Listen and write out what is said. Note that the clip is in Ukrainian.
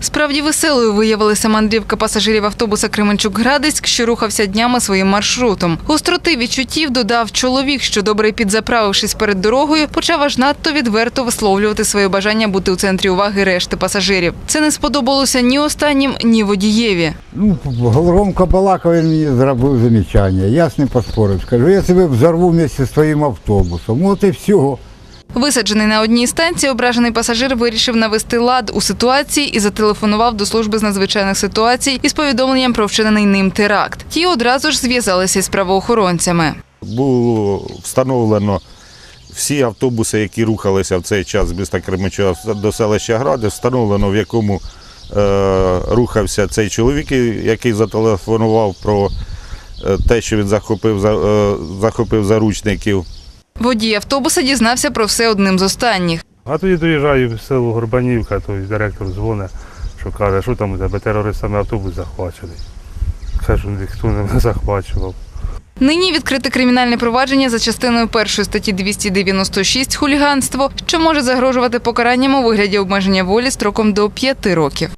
Справді веселою виявилася мандрівка пасажирів автобуса Кременчук-Градиськ, що рухався днями своїм маршрутом. Гостроти відчуттів додав чоловік, що добре підзаправившись перед дорогою, почав аж надто відверто висловлювати своє бажання бути у центрі уваги решти пасажирів. Це не сподобалося ні останнім, ні водієві. Ну, громко балакав, він мені зробив замічання. Я з ним поспорив. Скажу, я тебе взорву вместе з твоїм автобусом. От і все. Висаджений на одній станції, ображений пасажир вирішив навести лад у ситуації і зателефонував до служби з надзвичайних ситуацій із повідомленням про вчинений ним теракт. Ті одразу ж зв'язалися із правоохоронцями. Було встановлено всі автобуси, які рухалися в цей час з міста Кременчуга до селища Гради, встановлено в якому е, рухався цей чоловік, який зателефонував про е, те, що він захопив, е, захопив заручників. Водій автобуса дізнався про все одним з останніх. А тоді доїжджаю в село Горбанівка, то директор дзвонить, що каже, що там у тебе терористами автобус захвачений. Кажу, ніхто не захвачував. Нині відкрите кримінальне провадження за частиною першої статті 296 хуліганство, що може загрожувати покаранням у вигляді обмеження волі строком до 5 років.